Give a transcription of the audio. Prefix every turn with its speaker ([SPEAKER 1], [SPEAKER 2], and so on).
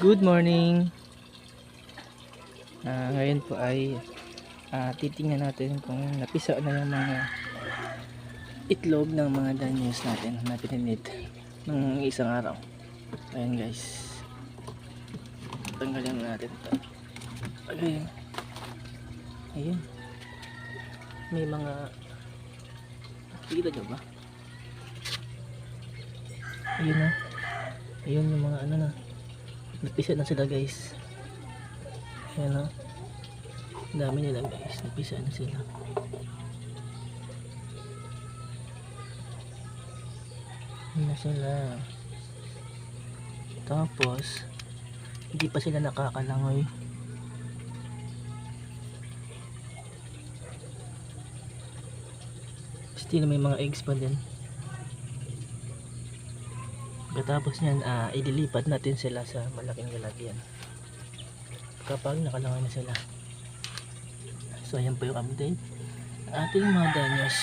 [SPEAKER 1] Good morning. Ah, ngayon po ay ah, titingnan natin kung napisa na yung mga itlog ng mga danyos natin na pininit ng isang araw. Ayan guys. Tanggalin natin ito. Ayun. Ayun. May mga Kita nyo ba? Ayun na. Ayun yung mga ano na. Napisa na sila guys. Ayan o. Dami nila guys. Napisa na sila. Ayan na sila. Tapos, hindi pa sila nakakalangoy. Still may mga eggs pa din. Pagkatapos niyan, ah, ililipat natin sila sa malaking lalagyan. Kapag nakalangoy na sila. So, ayan po yung update. Ating mga danyos.